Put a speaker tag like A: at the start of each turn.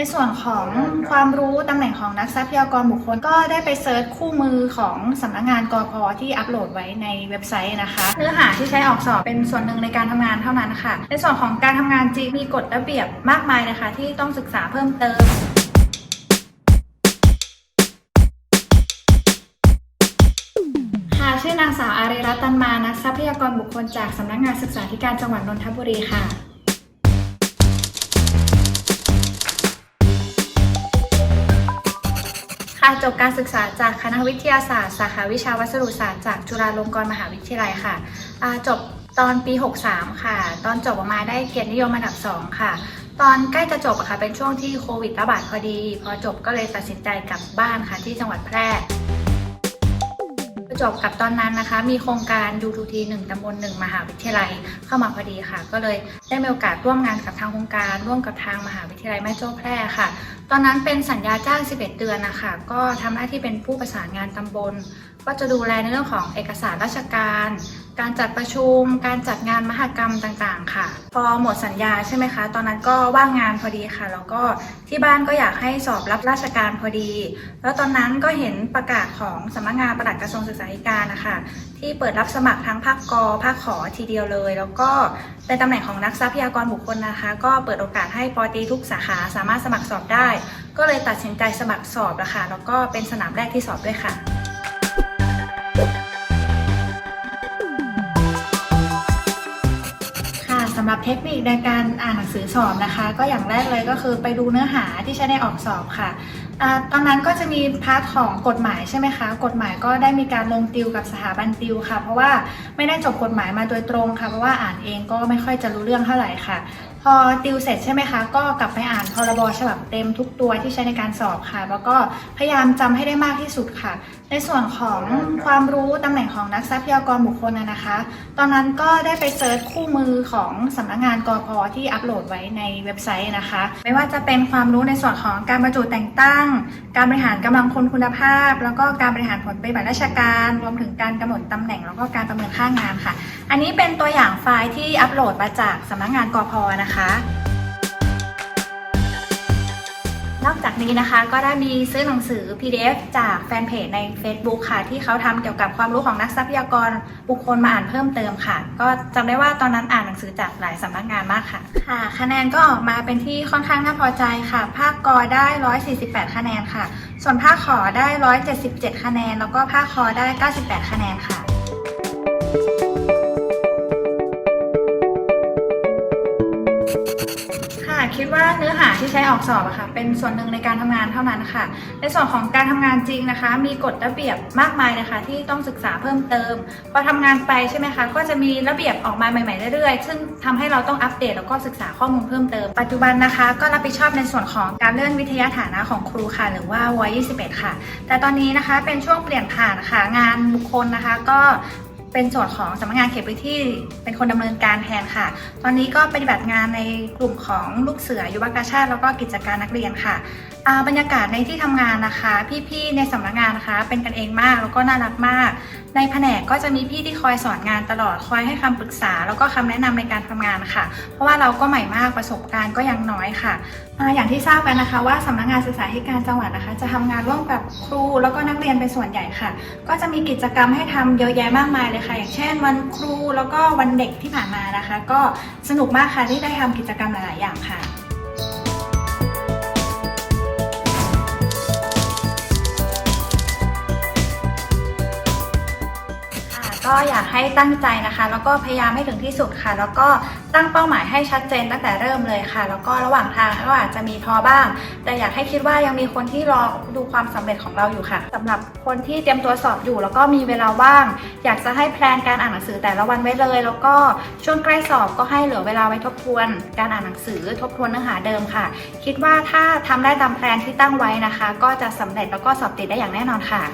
A: ในส่วนของความรู้ตำแหน่งของนักทรัพยากรบุคคลก็ได้ไปเซิร์ชคู่มือของสำนักงานกพที่อัปโหลดไว้ในเว็บไซต์นะคะเนื้อหาที่ใช้ออกสอบเป็นส่วนหนึ่งในการทำงานเท่านั้นค่ะ ในส่วนของการทำงานจริงมีกฎระเบียบมากมายนะคะ ที่ต้องศึกษาเพิ่มเติมค่ะชื่อนางสาวอารีรัตน์ตันมานักทรัพยากรบุคคลจากสำนักงานศึกษาธิการจังหวัดนนทบุรีค่ะ ค่ะจบการศึกษาจากคณะวิทยาศาสตร์ สาขาวิชาวัสดุศาสตร์จากจุฬาลงกรณ์มหาวิทยาลัยค่ะอาจบตอนปี 63 ค่ะ ตอนจบออกมาได้เกียรตินิยมอันดับ 2 ค่ะ ตอนใกล้จะจบอะค่ะ เป็นช่วงที่โควิดระบาดพอดี พอจบก็เลยตัดสินใจกลับบ้านค่ะที่จังหวัดแพร่ จบกับตอนนั้นนะคะ มีโครงการดูทูทีหนึ่งตำบลหนึ่งมหาวิทยาลัยเข้ามาพอดีค่ะ ก็เลยได้มีโอกาสร่วมงานกับทางโครงการ ร่วมกับทางมหาวิทยาลัยแม่โจ้แพร่ค่ะ ตอนนั้นเป็นสัญญาจ้าง 11 เดือนนะคะก็ทำหน้าที่เป็นผู้ประสานงานตำบล ก็จะดูแลในเรื่องของเอกสารราชการ การจัดประชุม การจัดงานมหกรรมต่างๆ ค่ะ พอหมดสัญญาใช่ไหมคะ ตอนนั้นก็ว่างงานพอดีค่ะ แล้วก็ที่บ้านก็อยากให้สอบรับราชการพอดี แล้วตอนนั้นก็เห็นประกาศของสำนักงานประหลัดกระทรวงศึกษาธิการนะคะที่เปิดรับสมัครทั้งภาคกอภาคขอทีเดียวเลย แล้วก็ในตำแหน่งของนักทรัพยากรบุคคลนะคะ ก็เปิดโอกาสให้ปอตีทุกสาขาสามารถสมัครสอบได้ ก็เลยตัดสินใจสมัครสอบนะคะแล้วก็เป็นสนามแรกที่สอบด้วยค่ะ สำหรับเทคนิคในการอ่านหนังสือสอบนะคะ ก็อย่างแรกเลยก็คือไปดูเนื้อหาที่ใช้ในออกสอบค่ะตอนนั้นก็จะมีพาร์ทของกฎหมายใช่ไหมคะ กฎหมายก็ได้มีการลงติวกับสถาบันติวค่ะ เพราะว่าไม่ได้จบกฎหมายมาโดยตรงค่ะ เพราะว่าอ่านเองก็ไม่ค่อยจะรู้เรื่องเท่าไหร่ค่ะ พอติวเสร็จใช่ไหมคะ ก็กลับไปอ่านพรบฉบับเต็มทุกตัวที่ใช้ในการสอบค่ะ แล้วก็พยายามจำให้ได้มากที่สุดค่ะ ในส่วนของความรู้ตำแหน่งของนักทรัพยากรบุคคลนะนะคะ ตอนนั้นก็ได้ไปเซิร์ชคู่มือของสำนักงานกพที่อัปโหลดไว้ในเว็บไซต์นะคะ ไม่ว่าจะเป็นความรู้ในส่วนของการบรรจุแต่งตั้ง การบริหารกำลังคนคุณภาพ แล้วก็การบริหารผลปฏิบัติราชการ รวมถึงการกำหนดตำแหน่งแล้วก็การประเมินค่างานค่ะ อันนี้เป็นตัวอย่างไฟล์ที่อัปโหลดมาจากสำนักงานกพนะคะ นอกจากนี้นะคะก็ได้มีซื้อหนังสือ PDF จากแฟนเพจใน Facebook ค่ะ ที่เขาทำเกี่ยวกับความรู้ของนักทรัพยากรบุคคลมาอ่านเพิ่มเติมค่ะ ก็จำได้ว่าตอนนั้นอ่านหนังสือจากหลายสำนักงานมากค่ะ ค่ะ คะแนนก็ออกมาเป็นที่ค่อนข้างน่าพอใจค่ะ ภาคกอได้ 148 คะแนนค่ะ ส่วนภาคขอได้ 177 คะแนน แล้วก็ภาคคอได้ 98 คะแนนค่ะ คิดว่าเนื้อหาที่ใช้ออกสอบอะค่ะเป็นส่วนหนึ่งในการทำงานเท่านั้นค่ะ ในส่วนของการทำงานจริงนะคะ มีกฎระเบียบมากมายนะคะ ที่ต้องศึกษาเพิ่มเติมพอทำงานไปใช่ไหมคะก็จะมีระเบียบออกมาใหม่ๆเรื่อยๆ ซึ่งทำให้เราต้องอัปเดตแล้วก็ศึกษาข้อมูลเพิ่มเติม ปัจจุบันนะคะ ก็รับผิดชอบในส่วนของการเลื่อนวิทยาฐานะของครูค่ะ หรือว่าว21 ค่ะ แต่ตอนนี้นะคะเป็นช่วงเปลี่ยนผ่านค่ะงานบุคคลนะคะ ก็ เป็นส่วนของสำนักงานเขตพื้นที่เป็นคนดำเนินการแทนค่ะ ตอนนี้ก็ปฏิบัติงานในกลุ่มของลูกเสือยุวกาชาติแล้วก็กิจการนักเรียนค่ะบรรยากาศในที่ทำงานนะคะ พี่ๆในสำนักงานนะคะ เป็นกันเองมากแล้วก็น่ารักมาก ในแผนกก็จะมีพี่ที่คอยสอนงานตลอดคอยให้คำปรึกษา แล้วก็คำแนะนำในการทำงานค่ะ เพราะว่าเราก็ใหม่มากประสบการณ์ก็ยังน้อยค่ะ อย่างที่ทราบกันนะคะว่าสำนักงานศึกษาธิการจังหวัดนะคะ จะทำงานร่วมกับครูแล้วก็นักเรียนเป็นส่วนใหญ่ค่ะ ก็จะมีกิจกรรมให้ทำเยอะแยะมากมายเลยค่ะ อย่างเช่น วันครูแล้วก็วันเด็กที่ผ่านมานะคะ ก็สนุกมากค่ะที่ได้ทำกิจกรรมหลาย ๆ อย่างค่ะ ก็อยากให้ตั้งใจนะคะ แล้วก็พยายามให้ถึงที่สุดค่ะ แล้วก็ตั้งเป้าหมายให้ชัดเจนตั้งแต่เริ่มเลยค่ะ แล้วก็ระหว่างทางก็อาจจะมีท้อบ้าง แต่อยากให้คิดว่ายังมีคนที่รอดูความสำเร็จของเราอยู่ค่ะสำหรับคนที่เตรียมตัวสอบอยู่ แล้วก็มีเวลาว่าง อยากจะให้แพลนการอ่านหนังสือแต่ละวันไว้เลย แล้วก็ช่วงใกล้สอบก็ให้เหลือเวลาไว้ทบทวน การอ่านหนังสือทบทวนเนื้อหาเดิมค่ะ คิดว่าถ้าทำได้ตามแพลนที่ตั้งไว้นะคะ ก็จะสำเร็จแล้วก็สอบติดได้อย่างแน่นอนค่ะ